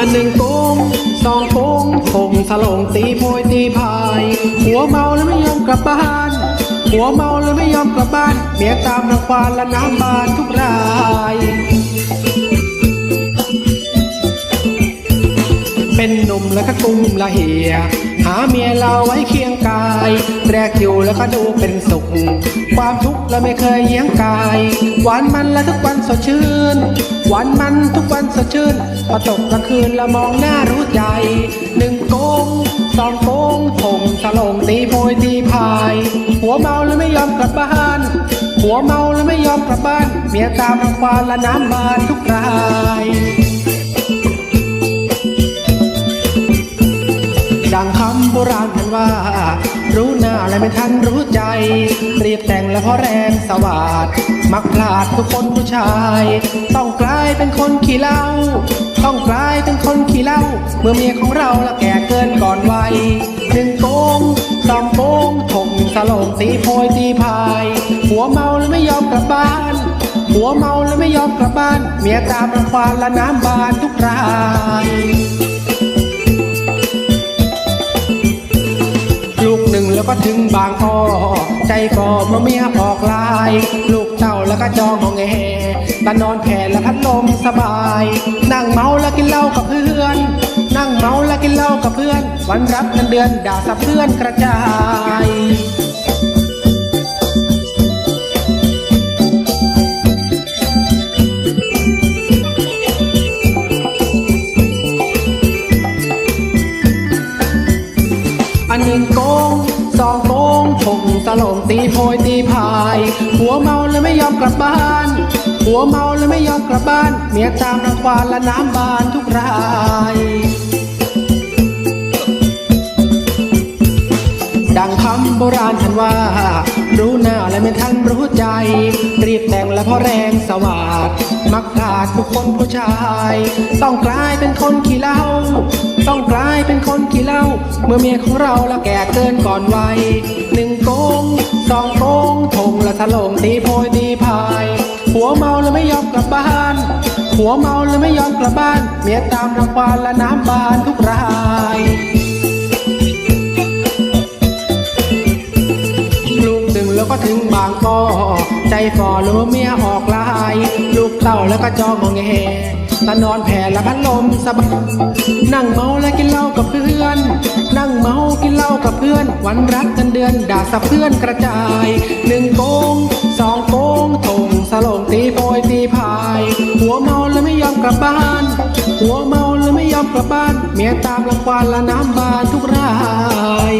อันหนึ่งโกงสองโกงคงสลงตีโพยตีพาย หัวเมาแล้วไม่ยอมกลับบ้าน หัวเมาแล้วไม่ยอมกลับบ้านเมียตามรังควานและน้ำบานทุกราย แล้วก็กุมละเหียหาเมียเราไว้เคียงกาย แรกอยู่แล้วก็ดูเป็นสุข ความทุกข์เราไม่เคยเยียงกาย หวานมันและทุกวันสดชื่น หวานมันทุกวันสดชื่นพอตกกลางคืนเรามองหน้ารู้ใจ หนึ่งโกงสองโกงถงสลงตีโพยตีพาย หัวเมาแล้วไม่ยอมกลับบ้าน หัวเมาแล้วไม่ยอมกลับบ้าน เมียตามรังควานและน้ำบานทุกราย ดังคำโบราณกันว่า รู้หน้าและไม่ทันรู้ใจ รีบแต่งแล้วพราะแรงสวาดมักพลาดทุกคนผู้ชาย ต้องกลายเป็นคนขี้เหล้าต้องกลายเป็นคนขี้เหล้าเมื่อเมียของเราละแก่เกินก่อนวัยหนึ่งโกงสองโกงถงสลงตีโพยตีพาย หัวเมาแล้วไม่ยอมกลับบ้านหัวเมาแล้วไม่ยอมกลับบ้าน เมียตามรังควานและน้ำบานทุกรา ถึงบางอ้อใจก่อเมื่อเมียออกลาย ลูกเต่าแล้วก็จองของแงตานอนแผ่และพัดลมสบาย นั่งเมาแล้วกินเหล้ากับเพื่อน นั่งเมาแล้วกินเหล้ากับเพื่อน วันรับเงินเดือนด่าสับเพื่อนกระจายอันหนึ่งโกง สองโกงชงสลงตีโพยตีพาย หัวเมาแล้วไม่ยอมกลับบ้าน หัวเมาแล้วไม่ยอมกลับบ้าน เมียตามรังควานและน้ำบานทุกราย โบราณท่านว่า รู้หน้าและไม่ทันรู้ใจ รีบแต่งและพราะแรงสวาดมักพลาดทุกคนผู้ชาย ต้องกลายเป็นคนขี้เหล้าต้องกลายเป็นคนขี้เหล้าเมื่อเมียของเราละแก่เกินก่อนวัยหนึ่งโกงสองโกงถงและถลงตีโพยตีพาย หัวเมาแล้วไม่ยอมกลับบ้าน หัวเมาแล้วไม่ยอมกลับบ้าน เมียตามรังควานและน้ำบานทุกางกอใจฝ่อหรือเมียออกลาย ลูกเต่าแล้วก็จองงแงตานอนแผ่และพัดลมสบายนั่งเมาและกินเหล้ากับเพื่อน นั่งเมากินเหล้ากับเพื่อน วันรักกันเดือนด่าสับเพื่อนกระจายหนึ่งโกงสองโกงถงสลงตีโพยตีพาย หัวเมาแล้วไม่ยอมกลับบ้าน หัวเมาแล้วไม่ยอมกลับบ้าน เมียตามรังควานและน้ำบานทุกราย